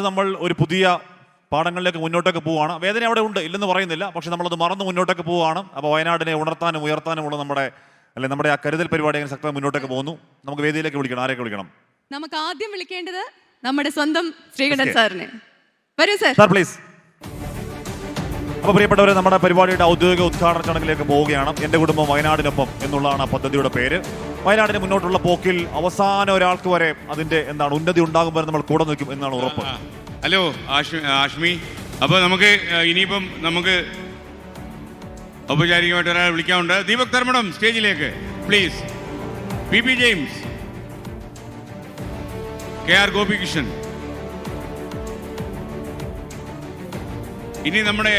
നമ്മൾ ഒരു പുതിയ പാഠങ്ങളിലേക്ക് മുന്നോട്ടൊക്കെ പോവുകയാണ്. വേദന അവിടെ ഉണ്ട് ഇല്ലെന്ന് പറയുന്നില്ല. പക്ഷെ നമ്മളത് മറന്ന് മുന്നോട്ടൊക്കെ പോവുകയാണ്. അപ്പോൾ വയനാടിനെ ഉണർത്താനും ഉയർത്താനും ഉള്ള നമ്മുടെ അല്ലെ നമ്മുടെ ആ കരുതൽ പരിപാടി അങ്ങനെ ശക്തമായി മുന്നോട്ടേക്ക് പോകുന്നു. നമുക്ക് വേദിയിലേക്ക് വിളിക്കണം. ആരെയൊക്കെ വിളിക്കണം? നമുക്ക് ആദ്യം വിളിക്കേണ്ടത് നമ്മുടെ സ്വന്തം ശ്രീകണ്ഠൻ. സാറിനെ. വരൂ സാർ. സാർ പ്ലീസ് അപ്പോൾ പ്രിയപ്പെട്ടവരെ നമ്മുടെ പരിപാടിയുടെ ഔദ്യോഗിക ഉദ്ഘാടന ചടങ്ങിലേക്ക് പോവുകയാണ്. എന്റെ കുടുംബം വയനാടിനൊപ്പം എന്നുള്ളതാണ് ആ പദ്ധതിയുടെ പേര്. വയനാടിന് മുന്നോട്ടുള്ള പോക്കിൽ അവസാന ഒരാൾക്ക് വരെ അതിന്റെ എന്താണ് ഉന്നതി ഉണ്ടാകും വരെ നമ്മൾ കൂടെ നിൽക്കും എന്നാണ് ഉറപ്പ്. ഹലോ ആഷ്മി. അപ്പൊ നമുക്ക് ഇനിയിപ്പം നമുക്ക് ഔപചാരികമായിട്ട് ഒരാളെ വിളിക്കാനുണ്ട്. ദീപക് ധർമ്മടം സ്റ്റേജിലേക്ക് please P. P. James. K. R. Gopikrishnan. ഇനി നമ്മുടെ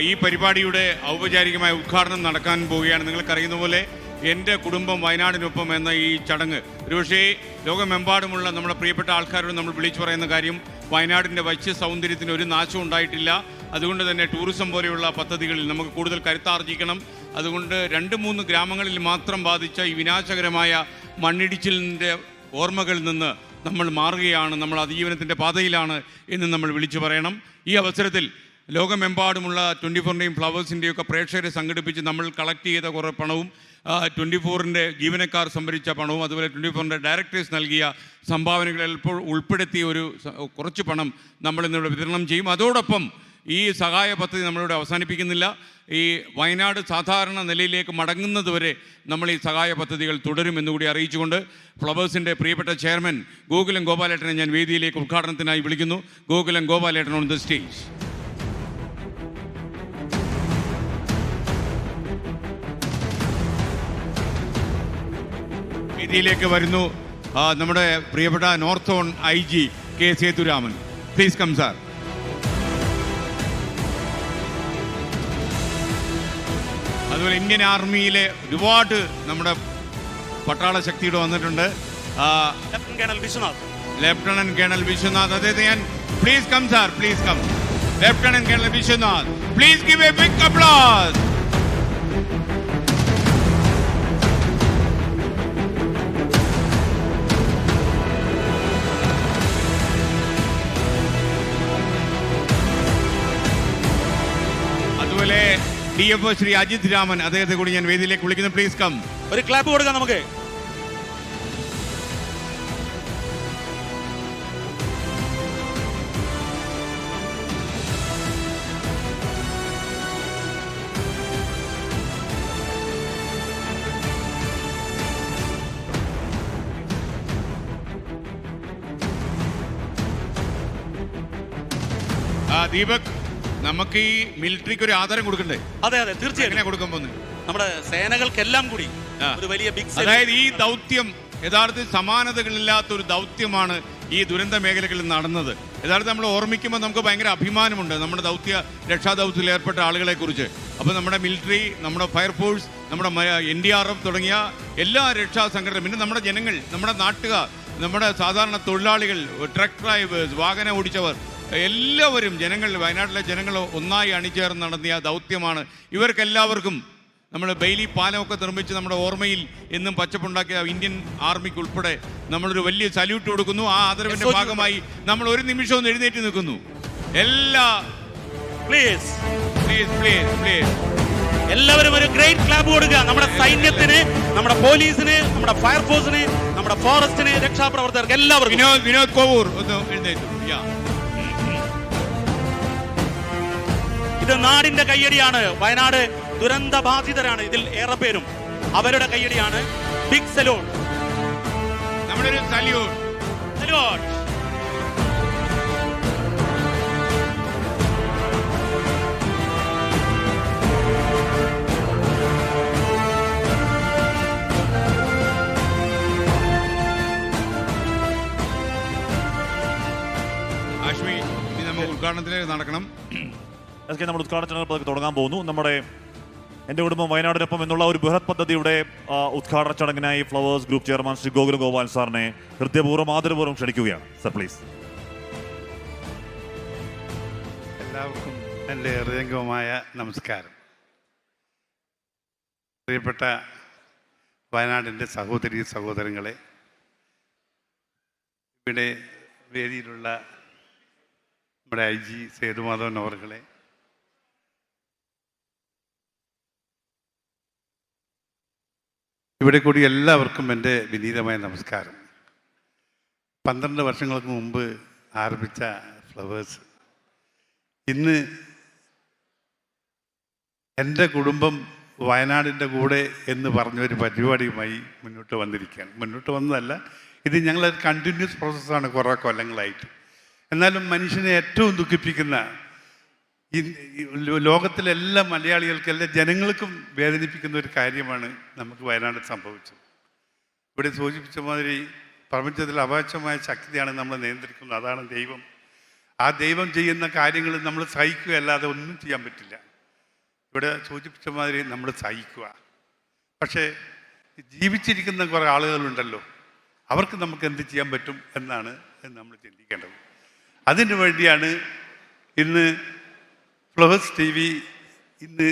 ഈ പരിപാടിയുടെ ഔപചാരികമായ ഉദ്ഘാടനം നടക്കാൻ പോവുകയാണ്. നിങ്ങൾക്കറിയുന്ന പോലെ എന്റെ കുടുംബം വയനാടിനൊപ്പം എന്ന ഈ ചടങ്ങ്. ഒരുപക്ഷേ ലോകമെമ്പാടുമുള്ള നമ്മുടെ പ്രിയപ്പെട്ട ആൾക്കാരോട് നമ്മൾ വിളിച്ചു പറയുന്ന കാര്യം വയനാടിന്റെ വശ്യ സൗന്ദര്യത്തിന് ഒരു നാശവും ഉണ്ടായിട്ടില്ല. അതുകൊണ്ട് തന്നെ ടൂറിസം പോലെയുള്ള പദ്ധതികളിൽ നമുക്ക് കൂടുതൽ കരുത്താർജിക്കണം. അതുകൊണ്ട് രണ്ട് മൂന്ന് ഗ്രാമങ്ങളിൽ മാത്രം ബാധിച്ച ഈ വിനാശകരമായ മണ്ണിടിച്ചിലിന്റെ ഓർമ്മകളിൽ നിന്ന് നമ്മൾ മാറുകയാണ് നമ്മൾ അതിജീവനത്തിന്റെ പാതയിലാണ് എന്ന് നമ്മൾ വിളിച്ചു പറയണം. ഈ അവസരത്തിൽ ലോകമെമ്പാടുമുള്ള ട്വന്റി ഫോറിന്റെയും ഫ്ലവേഴ്സിന്റെയും ഒക്കെ പ്രേക്ഷകരെ സംഘടിപ്പിച്ച് നമ്മൾ കളക്ട് ചെയ്ത കുറേ പണവും ട്വന്റി ഫോറിന്റെ ജീവനക്കാർ സംഭരിച്ച പണവും അതുപോലെ ട്വന്റി ഫോറിന്റെ ഡയറക്ടേഴ്സ് നൽകിയ സംഭാവനകളെ ഇപ്പോൾ ഉൾപ്പെടുത്തിയ ഒരു കുറച്ച് പണം നമ്മൾ ഇന്നിവിടെ വിതരണം ചെയ്യും. അതോടൊപ്പം ഈ സഹായ പദ്ധതി നമ്മളിവിടെ അവസാനിപ്പിക്കുന്നില്ല. ഈ വയനാട് സാധാരണ നിലയിലേക്ക് മടങ്ങുന്നതുവരെ നമ്മൾ ഈ സഹായ പദ്ധതികൾ തുടരുമെന്നുകൂടി അറിയിച്ചുകൊണ്ട് ഫ്ലവേഴ്സിന്റെ പ്രിയപ്പെട്ട ചെയർമാൻ ഗോകുലം ഗോപാലേട്ടനെ ഞാൻ വേദിയിലേക്ക് ഉദ്ഘാടനത്തിനായി വിളിക്കുന്നു. ഗോകുലം ഗോപാലേട്ടൻ ഓൺ ദ സ്റ്റേജ്. വേദിയിലേക്ക് വരുന്നു. നമ്മുടെ പ്രിയപ്പെട്ട north zone I G K Sethuraman. Please come sir അതുപോലെ ഇന്ത്യൻ ആർമിയിലെ ഒരുപാട് നമ്മുടെ പട്ടാള ശക്തിയുടെ വന്നിട്ടുണ്ട്. ലെഫ്റ്റനന്റ് കേണൽ വിശ്വനാഥ് അദ്ദേഹത്തെ ഞാൻ please come sir please come lieutenant colonel Viswanath please give a big applause D F O Shri Ajith Raman അദ്ദേഹത്തെ കൂടി ഞാൻ വേദിയിലേക്ക് വിളിക്കുന്നു. പ്ലീസ് കം ഒരു ക്ലാപ്പ് കൊടുക്കാം നമുക്ക്. ആ ദീപക് നമുക്ക് ഈ മിലിറ്ററിക്ക് ഒരു ആധാരം കൊടുക്കണ്ടേ? അതെ അതെ തീർച്ചയായും തീർച്ചയായിട്ടും കൊടുക്കാൻ പോകുന്നത് നമ്മുടെ സേനകൾക്കെല്ലാം കൂടി ഒരു വലിയ ബിഗ് അതായത് ഈ ദൗത്യം യഥാർത്ഥത്തിൽ സമാനതകളില്ലാത്ത ഒരു ദൗത്യമാണ് ഈ ദുരന്ത മേഖലകളിൽ നടന്നത്. യഥാർത്ഥം നമ്മൾ ഓർമ്മിക്കുമ്പോൾ നമുക്ക് ഭയങ്കര അഭിമാനമുണ്ട് നമ്മുടെ ദൗത്യ രക്ഷാ ദൗത്യത്തിൽ ഏർപ്പെട്ട ആളുകളെ കുറിച്ച് അപ്പോൾ നമ്മുടെ മിലിറ്ററി നമ്മുടെ ഫയർഫോഴ്സ് നമ്മുടെ എൻ ഡി ആർ എഫ് തുടങ്ങിയ എല്ലാ രക്ഷാ സംഘടന പിന്നെ നമ്മുടെ ജനങ്ങൾ നമ്മുടെ നാട്ടുകാർ നമ്മുടെ സാധാരണ തൊഴിലാളികൾ ട്രക്ക് ഡ്രൈവേഴ്സ് വാഹനം ഓടിച്ചവർ എല്ലാവരും ജനങ്ങൾ വയനാട്ടിലെ ജനങ്ങൾ ഒന്നായി അണിചേർന്ന് നടത്തിയ ദൗത്യമാണ്. ഇവർക്കെല്ലാവർക്കും നമ്മൾ ബെയിലി പാലമൊക്കെ നിർമ്മിച്ച് നമ്മുടെ ഓർമ്മയിൽ എന്നും പച്ചപ്പുണ്ടാക്കിയ ഇന്ത്യൻ ആർമിക്ക് ഉൾപ്പെടെ നമ്മളൊരു വലിയ സല്യൂട്ട് കൊടുക്കുന്നു. ആ ആദരവിന്റെ ഭാഗമായി നമ്മൾ ഒരു നിമിഷം ഒന്ന് എഴുന്നേറ്റ് നിൽക്കുന്നു. എല്ലാ പ്ലീസ് പ്ലീസ് പ്ലീസ് പ്ലീസ് എല്ലാവരും ഒരു ഗ്രേറ്റ് ക്ലാബ് കൊടുക്കുക. നമ്മുടെ സൈന്യത്തിന് നമ്മുടെ പോലീസിന് നമ്മുടെ ഫയർഫോഴ്സിന് നമ്മുടെ ഫോറസ്റ്റിന് രക്ഷാപ്രവർത്തകർക്ക് എല്ലാവർക്കും. വിനോദ് വിനോദ് കോവൂർ ഒന്ന് എഴുന്നേറ്റു. ഇത് നാടിന്റെ കയ്യടിയാണ്. വയനാട് ദുരന്ത ബാധിതരാണ് ഇതിൽ ഏറെ പേരും അവരുടെ കയ്യടിയാണ്. Big saloon salute salute Ashmi ഇനി നമുക്ക് ഉദ്ഘാടനത്തിലേക്ക് നടക്കണം. എസ് കെ നമ്മൾ ഉദ്ഘാടന ചടങ്ങ് പതുക്കെ തുടങ്ങാൻ പോകുന്നു. നമ്മുടെ എന്റെ കുടുംബം വയനാടിനൊപ്പം എന്നുള്ള ഒരു ബൃഹത് പദ്ധതിയുടെ ഉദ്ഘാടന ചടങ്ങിനായി flowers group chairman Shri Gokula Gopal സാറിനെ ഹൃദയപൂർവം ആദരപൂർവം ക്ഷണിക്കുകയാണ്. സർ പ്ലീസ് എല്ലാവർക്കും എന്റെ ഹൃദയംഗമായ നമസ്കാരം. പ്രിയപ്പെട്ട വയനാടിന്റെ സഹോദരി സഹോദരങ്ങളെ ഇവിടെ വേദിയിലുള്ള നമ്മുടെ ഐ ജി സേതുമാധവൻ അവർകളെ ഇവിടെ കൂടി എല്ലാവർക്കും എന്റെ വിനീതമായ നമസ്കാരം. പന്ത്രണ്ട് വർഷങ്ങൾക്ക് മുമ്പ് ആരംഭിച്ച ഫ്ലവേഴ്സ്. ഇന്ന് എന്റെ കുടുംബം വയനാടിന്റെ കൂടെ എന്ന് പറഞ്ഞൊരു പരിപാടിയുമായി മുന്നോട്ട് വന്നിരിക്കുകയാണ്. മുന്നോട്ട് വന്നതല്ല ഇത് ഞങ്ങളൊരു കണ്ടിന്യൂസ് പ്രോസസ്സാണ് കുറേ കൊല്ലങ്ങളായിട്ട്. എന്നാലും മനുഷ്യനെ ഏറ്റവും ദുഃഖിപ്പിക്കുന്ന ഈ ലോകത്തിലെല്ലാ മലയാളികൾക്കും എല്ലാ ജനങ്ങൾക്കും വേദനിപ്പിക്കുന്ന ഒരു കാര്യമാണ് നമുക്ക് വയനാട് സംഭവിച്ചത്. ഇവിടെ സൂചിപ്പിച്ച മാതിരി പ്രപഞ്ചത്തിൽ അവാച്യമായ ശക്തിയാണ് നമ്മൾ നിയന്ത്രിക്കുന്നത്. അതാണ് ദൈവം. ആ ദൈവം ചെയ്യുന്ന കാര്യങ്ങൾ നമ്മൾ സഹിക്കുക അല്ലാതെ ഒന്നും ചെയ്യാൻ പറ്റില്ല. ഇവിടെ സൂചിപ്പിച്ച മാതിരി നമ്മൾ സഹിക്കുക. പക്ഷേ ജീവിച്ചിരിക്കുന്ന കുറേ ആളുകളുണ്ടല്ലോ അവർക്ക് നമുക്ക് എന്ത് ചെയ്യാൻ പറ്റും എന്നാണ് നമ്മൾ ചിന്തിക്കേണ്ടത്. അതിനു വേണ്ടിയാണ് ഇന്ന് ഫ്ലവേഴ്സ് ടി വി ഇന്ന്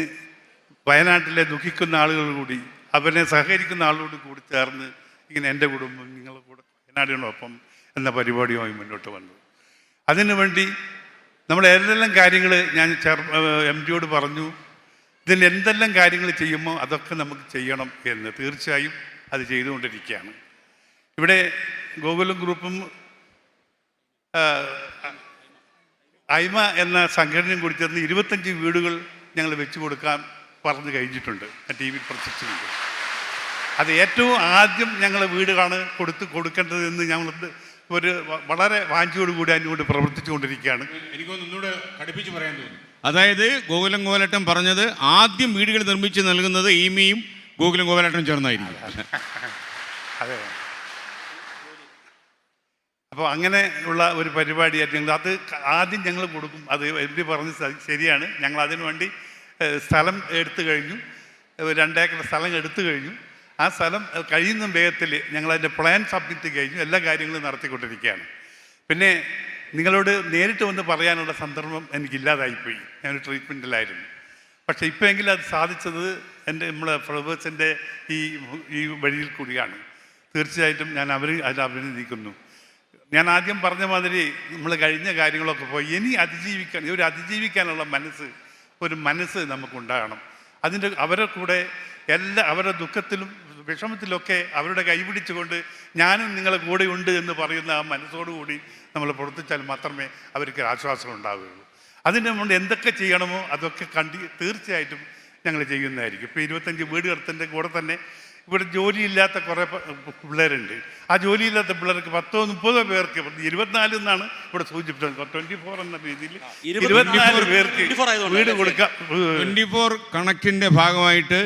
വയനാട്ടിലെ ദുഃഖിക്കുന്ന ആളുകൾ കൂടി അവരെ സഹകരിക്കുന്ന ആളുകളോട് കൂടി ചേർന്ന് ഇങ്ങനെ എന്റെ കുടുംബം നിങ്ങളുടെ കൂടെ വയനാടിനോടൊപ്പം എന്ന പരിപാടിയുമായി മുന്നോട്ട് വന്നത് അതിനുവേണ്ടി നമ്മൾ എന്തെല്ലാം കാര്യങ്ങൾ ഞാൻ ചെർ എം ഡിയോട് പറഞ്ഞു. ഇതിൽ എന്തെല്ലാം കാര്യങ്ങൾ ചെയ്യുമോ അതൊക്കെ നമുക്ക് ചെയ്യണം എന്ന് തീർച്ചയായും അത് ചെയ്തുകൊണ്ടിരിക്കുകയാണ്. ഇവിടെ ഗോകുലം ഗ്രൂപ്പും ആ, ഐമ എന്ന സംഘടനയും കൂടി ചേർന്ന് ഇരുപത്തഞ്ച് വീടുകൾ ഞങ്ങൾ വെച്ചു കൊടുക്കാൻ പറഞ്ഞു കഴിഞ്ഞിട്ടുണ്ട്. ടി വി പ്രൊജക്റ്റിനുണ്ട് അത് ഏറ്റവും ആദ്യം ഞങ്ങൾ വീടുകളാണ് കൊടുത്ത് കൊടുക്കേണ്ടത് എന്ന് ഞങ്ങൾ ഒരു വളരെ വാഞ്ചിയോടുകൂടി അതിനുകൊണ്ട് പ്രവർത്തിച്ചുകൊണ്ടിരിക്കുകയാണ്. എനിക്കൊന്ന് ഒന്നുകൂടെ കടുപ്പിച്ച് പറയാൻ തോന്നുന്നു. അതായത് ഗോകുലം ഗോപാലേട്ടൻ പറഞ്ഞത് ആദ്യം വീടുകൾ നിർമ്മിച്ച് നൽകുന്നത് ഈമിയും ഗോകുലം ഗോപാലേട്ടനും ചേർന്നായിരിക്കും. അതെ. അപ്പോൾ അങ്ങനെ ഉള്ള ഒരു പരിപാടിയായിട്ട് ഞങ്ങൾ അത് ആദ്യം ഞങ്ങൾ കൊടുക്കും. അത് എം പി പറഞ്ഞ് ശരിയാണ്. ഞങ്ങൾ അതിനു വേണ്ടി സ്ഥലം എടുത്തു കഴിഞ്ഞു. രണ്ടേക്കർ സ്ഥലം എടുത്തു കഴിഞ്ഞു. ആ സ്ഥലം കഴിയുന്ന വേഗത്തിൽ ഞങ്ങൾ അതിന്റെ പ്ലാൻ സബ്മിറ്റ് കഴിഞ്ഞു. എല്ലാ കാര്യങ്ങളും നടത്തിക്കൊണ്ടിരിക്കുകയാണ്. പിന്നെ നിങ്ങളോട് നേരിട്ട് വന്ന് പറയാനുള്ള സന്ദർഭം എനിക്കില്ലാതായിപ്പോയി. ഞാനൊരു ട്രീറ്റ്മെന്റിലായിരുന്നു പക്ഷേ ഇപ്പോഴെങ്കിലും അത് സാധിച്ചത് എന്റെ നമ്മളെ ഫ്ലവേഴ്സിന്റെ ഈ ഈ വഴിയിൽ കൂടിയാണ്. തീർച്ചയായിട്ടും ഞാൻ അവർ അതിൽ അഭിനന്ദിക്കുന്നു. ഞാൻ ആദ്യം പറഞ്ഞ മാതിരി നമ്മൾ കഴിഞ്ഞ കാര്യങ്ങളൊക്കെ പോയി. ഇനി അതിജീവിക്കാൻ ഒരു അതിജീവിക്കാനുള്ള മനസ്സ് ഒരു മനസ്സ് നമുക്കുണ്ടാകണം. അതിന്റെ അവരെ കൂടെ എല്ലാ അവരുടെ ദുഃഖത്തിലും വിഷമത്തിലൊക്കെ അവരുടെ കൈപിടിച്ചുകൊണ്ട് ഞാനും നിങ്ങളെ കൂടെ ഉണ്ട് എന്ന് പറയുന്ന ആ മനസ്സോടുകൂടി നമ്മൾ പ്രവർത്തിച്ചാൽ മാത്രമേ അവർക്ക് ആശ്വാസം ഉണ്ടാവുകയുള്ളൂ. അതിന്റെ മുമ്പ് എന്തൊക്കെ ചെയ്യണമോ അതൊക്കെ കണ്ടി തീർച്ചയായിട്ടും ഞങ്ങൾ ചെയ്യുന്നതായിരിക്കും. ഇപ്പോൾ ഇരുപത്തഞ്ച് വീടുകൾ കടത്തിന്റെ കൂടെ തന്നെ ഇവിടെ ജോലിയില്ലാത്ത കുറേ പിള്ളേരുണ്ട്. ആ ജോലിയില്ലാത്ത പിള്ളേർക്ക് പത്തോ മുപ്പതോ പേർക്ക് ഇരുപത്തിനാല് എന്നാണ് ഇവിടെ സൂചിപ്പിച്ചത്. ട്വന്റി ഫോർ എന്ന രീതിയിൽ ഇരുപത്തിനാല് പേർക്ക് 24 ആയതുകൊണ്ട് വീട് കൊടുക്കാം ട്വന്റി ഫോർ കണക്കിന്റെ ഭാഗമായിട്ട്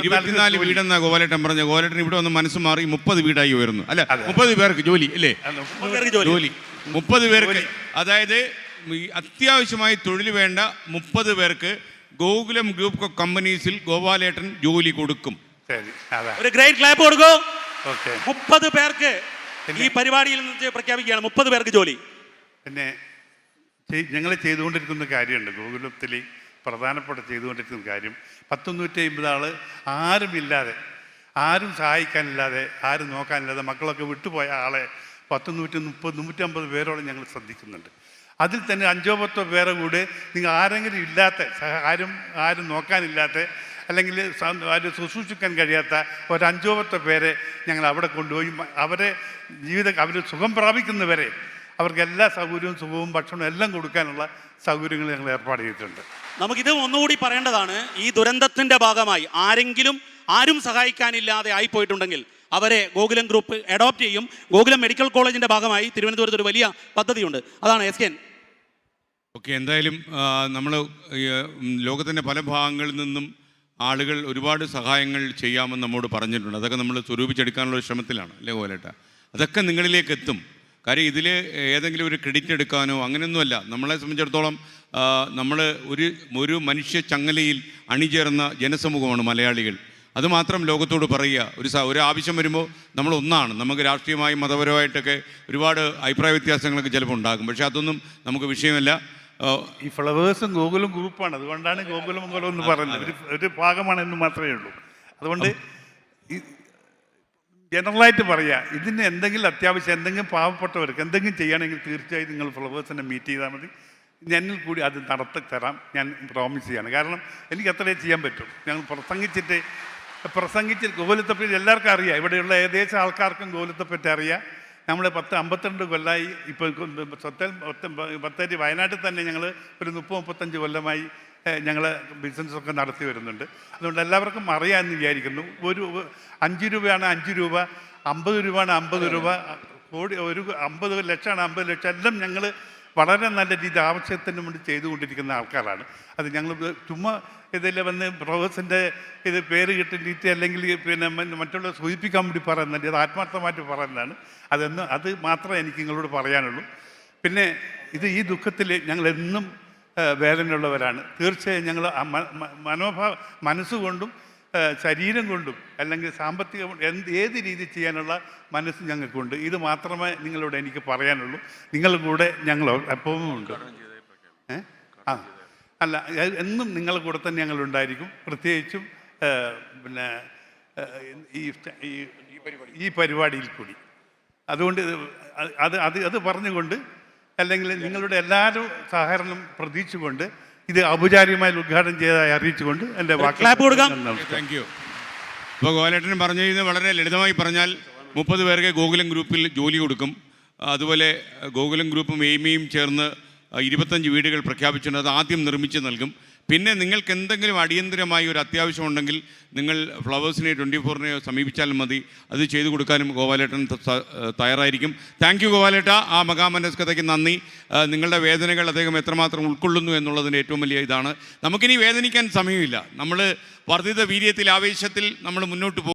ഇരുപത്തിനാല് വീടെന്ന ഗോപാലേട്ടൻ പറഞ്ഞ. ഗോപാലേട്ടൻ ഇവിടെ ഒന്ന് മനസ്സ് മാറി മുപ്പത് വീടായി ഉയർന്നു. അല്ല മുപ്പത് പേർക്ക് ജോലി അല്ലേ? ജോലി. ജോലി. മുപ്പത് പേർക്ക് അതായത് അത്യാവശ്യമായി തൊഴിൽ വേണ്ട മുപ്പത് പേർക്ക് ഗോകുലം ഗ്രൂപ്പ് ഓഫ് കമ്പനീസിൽ ഗോപാലേട്ടൻ ജോലി കൊടുക്കും. ശരി ഒരു ഗ്രേറ്റ് ക്ലാപ്പ് കൊടുക്കൂ. മുപ്പത് പേർക്ക് ഈ പരിപാടിയിൽ നിന്ന് പ്രഖ്യാപിക്കുകയാണ്. മുപ്പത് പേർക്ക് ജോലി. പിന്നെ ഞങ്ങൾ ചെയ്തുകൊണ്ടിരിക്കുന്ന കാര്യമുണ്ട്. ഗോകുലത്തിൽ പ്രധാനപ്പെട്ട ചെയ്തുകൊണ്ടിരിക്കുന്ന കാര്യം. പത്തൊന്നൂറ്റി അമ്പത് ആൾ ആരുമില്ലാതെ ആരും സഹായിക്കാനില്ലാതെ ആരും നോക്കാനില്ലാതെ മക്കളൊക്കെ വിട്ടുപോയ ആളെ പത്തൊന്നൂറ്റി മുപ്പത് നൂറ്റമ്പത് പേരോളം ഞങ്ങൾ ശ്രദ്ധിക്കുന്നുണ്ട്. അതിൽ തന്നെ അഞ്ചോ പത്തോ പേരെ കൂടെ നിങ്ങൾ ആരെങ്കിലും ഇല്ലാത്ത ആരും ആരും നോക്കാനില്ലാത്ത അല്ലെങ്കിൽ ആരും ശുശ്രൂഷിക്കാൻ കഴിയാത്ത ഒരു അഞ്ചോ പത്തോ പേരെ ഞങ്ങൾ അവിടെ കൊണ്ടുപോയി. അവരെ ജീവിത അവർ സുഖം പ്രാപിക്കുന്നവരെ അവർക്ക് എല്ലാ സൗകര്യവും സുഖവും ഭക്ഷണവും എല്ലാം കൊടുക്കാനുള്ള സൗകര്യങ്ങൾ ഞങ്ങൾ ഏർപ്പാട് ചെയ്തിട്ടുണ്ട്. നമുക്കിത് ഒന്നുകൂടി പറയേണ്ടതാണ്. ഈ ദുരന്തത്തിന്റെ ഭാഗമായി ആരെങ്കിലും ആരും സഹായിക്കാനില്ലാതെ ആയിപ്പോയിട്ടുണ്ടെങ്കിൽ അവരെ ഗോകുലം ഗ്രൂപ്പ് അഡോപ്റ്റ് ചെയ്യും. ഗോകുലം മെഡിക്കൽ കോളേജിന്റെ ഭാഗമായി തിരുവനന്തപുരത്ത് ഒരു വലിയ പദ്ധതിയുണ്ട്. അതാണ് എസ് കെൻ ഓക്കെ എന്തായാലും നമ്മൾ ലോകത്തിന്റെ പല ഭാഗങ്ങളിൽ നിന്നും ആളുകൾ ഒരുപാട് സഹായങ്ങൾ ചെയ്യാമെന്ന് നമ്മോട് പറഞ്ഞിട്ടുണ്ട്. അതൊക്കെ നമ്മൾ സ്വരൂപിച്ചെടുക്കാനുള്ള ശ്രമത്തിലാണ് അല്ലേ ഗോലേട്ട അതൊക്കെ നിങ്ങളിലേക്ക് എത്തും. കാര്യം ഇതിൽ ഏതെങ്കിലും ഒരു ക്രെഡിറ്റ് എടുക്കാനോ അങ്ങനെയൊന്നുമല്ല. നമ്മളെ സംബന്ധിച്ചിടത്തോളം നമ്മൾ ഒരു ഒരു മനുഷ്യ ചങ്ങലയിൽ അണിചേർന്ന ജനസമൂഹമാണ് മലയാളികൾ. അതുമാത്രം ലോകത്തോട് പറയുക. ഒരു സ ഒരു ആവശ്യം വരുമ്പോൾ നമ്മൾ ഒന്നാണ്. നമുക്ക് രാഷ്ട്രീയമായും മതപരമായിട്ടൊക്കെ ഒരുപാട് അഭിപ്രായ വ്യത്യാസങ്ങളൊക്കെ ചിലപ്പോൾ ഉണ്ടാകും. പക്ഷേ അതൊന്നും നമുക്ക് വിഷയമല്ല. ഈ ഫ്ലവേഴ്സും ഗൂഗിളും ഗ്രൂപ്പാണ് അതുകൊണ്ടാണ് ഗൂഗിളും മംഗലം എന്ന് പറയുന്നത്. ഒരു ഒരു ഭാഗമാണ് എന്ന് മാത്രമേ ഉള്ളൂ. അതുകൊണ്ട് ജനറലായിട്ട് പറയാ ഇതിന് എന്തെങ്കിലും അത്യാവശ്യം എന്തെങ്കിലും പാവപ്പെട്ടവർക്ക് എന്തെങ്കിലും ചെയ്യണമെങ്കിൽ തീർച്ചയായും നിങ്ങൾ ഫ്ലവേഴ്സിനെ മീറ്റ് ചെയ്താൽ മതി. എന്നിൽ കൂടി അത് നടത്തി തരാം ഞാൻ പ്രോമിസ് ചെയ്യാണ്. കാരണം എനിക്ക് അത്രയും ചെയ്യാൻ പറ്റും. ഞങ്ങൾ പ്രസംഗിച്ചിട്ട് പ്രസംഗിച്ച് ഗോകുലത്തെപ്പറ്റി എല്ലാവർക്കും അറിയാം. ഇവിടെയുള്ള ഏകദേശം ആൾക്കാർക്കും ഗോകുലത്തെപ്പറ്റി അറിയാം. നമ്മൾ പത്ത് അമ്പത്തിരണ്ട് കൊല്ലമായി ഇപ്പോൾ സ്വത്തൽ പത്തേരി വയനാട്ടിൽ തന്നെ ഞങ്ങൾ ഒരു മുപ്പത് മുപ്പത്തഞ്ച് കൊല്ലമായി ഞങ്ങൾ ബിസിനസ്സൊക്കെ നടത്തി വരുന്നുണ്ട്. അതുകൊണ്ട് എല്ലാവർക്കും അറിയാമെന്ന് വിചാരിക്കുന്നു. ഒരു അഞ്ച് രൂപയാണ് അഞ്ച് രൂപ അമ്പത് രൂപയാണ് അമ്പത് രൂപ കോടി ഒരു അമ്പത് ലക്ഷമാണ് അമ്പത് ലക്ഷം. എല്ലാം ഞങ്ങൾ വളരെ നല്ല രീതി ആവശ്യത്തിന് വേണ്ടി ചെയ്തുകൊണ്ടിരിക്കുന്ന ആൾക്കാരാണ്. അത് ഞങ്ങൾ ചുമ്മാ ഇതിൽ വന്ന് പ്രൊഫസിന്റെ ഇത് പേര് കിട്ടിയിട്ട് അല്ലെങ്കിൽ പിന്നെ മറ്റുള്ള സൂചിപ്പിക്കാൻ വേണ്ടി പറയുന്നുണ്ട് ഇത് ആത്മാർത്ഥമായിട്ട് പറയുന്നതാണ്. അതെന്ന് അത് മാത്രമേ എനിക്ക് നിങ്ങളോട് പറയാനുള്ളൂ. പിന്നെ ഇത് ഈ ദുഃഖത്തിൽ ഞങ്ങളെന്നും വേദനയുള്ളവരാണ്. തീർച്ചയായും ഞങ്ങൾ മനോഭാവ മനസ്സുകൊണ്ടും ശരീരം കൊണ്ടും അല്ലെങ്കിൽ സാമ്പത്തിക എന്ത് ഏത് രീതി ചെയ്യാനുള്ള മനസ്സ് ഞങ്ങൾക്കുണ്ട്. ഇത് മാത്രമേ നിങ്ങളോട് എനിക്ക് പറയാനുള്ളൂ. നിങ്ങളുടെ കൂടെ ഞങ്ങൾ എപ്പോഴും ഉണ്ട്. ഏ? ആ. അല്ല എന്നും നിങ്ങളുടെ കൂടെ തന്നെ ഞങ്ങൾ ഉണ്ടായിരിക്കും. പ്രത്യേകിച്ചും പിന്നെ ഈ പരിപാടിയിൽ കൂടി. അതുകൊണ്ട് അത് അത് അത് പറഞ്ഞുകൊണ്ട് അല്ലെങ്കിൽ നിങ്ങളുടെ എല്ലാവരും സഹകരണം പ്രതീക്ഷിച്ചുകൊണ്ട് ഇത് ഔപചാരികമായി ഉദ്ഘാടനം ചെയ്തതായി അറിയിച്ചുകൊണ്ട് എന്റെ വാക്കുകൾ കൊടുക്കാം. താങ്ക് യു ഇപ്പോൾ ഗോലേട്ടൻ പറഞ്ഞു കഴിഞ്ഞാൽ വളരെ ലളിതമായി പറഞ്ഞാൽ മുപ്പത് പേർക്ക് ഗോകുലം ഗ്രൂപ്പിൽ ജോലി കൊടുക്കും. അതുപോലെ ഗോകുലം ഗ്രൂപ്പും എയിമിയും ചേർന്ന് ഇരുപത്തഞ്ച് വീടുകൾ പ്രഖ്യാപിച്ചിട്ടുണ്ട്. അത് ആദ്യം നിർമ്മിച്ച് നൽകും. പിന്നെ നിങ്ങൾക്ക് എന്തെങ്കിലും അടിയന്തരമായി ഒരു അത്യാവശ്യം ഉണ്ടെങ്കിൽ നിങ്ങൾ ഫ്ലവേഴ്സിനെ ട്വന്റി ഫോറിനെ സമീപിച്ചാൽ മതി. അത് ചെയ്തു കൊടുക്കാനും ഗോപാലേട്ടൻ തയ്യാറായിരിക്കും. താങ്ക് യു ഗോപാലേട്ട. ആ മഹാമനസ്കഥയ്ക്ക് നന്ദി. നിങ്ങളുടെ വേദനകൾ അദ്ദേഹം എത്രമാത്രം ഉൾക്കൊള്ളുന്നു എന്നുള്ളതിന്റെ ഏറ്റവും വലിയ ഇതാണ്. നമുക്കിനി വേദനിക്കാൻ സമയമില്ല. നമ്മൾ വർദ്ധിത വീര്യത്തിൽ ആവേശത്തിൽ നമ്മൾ മുന്നോട്ട് പോകും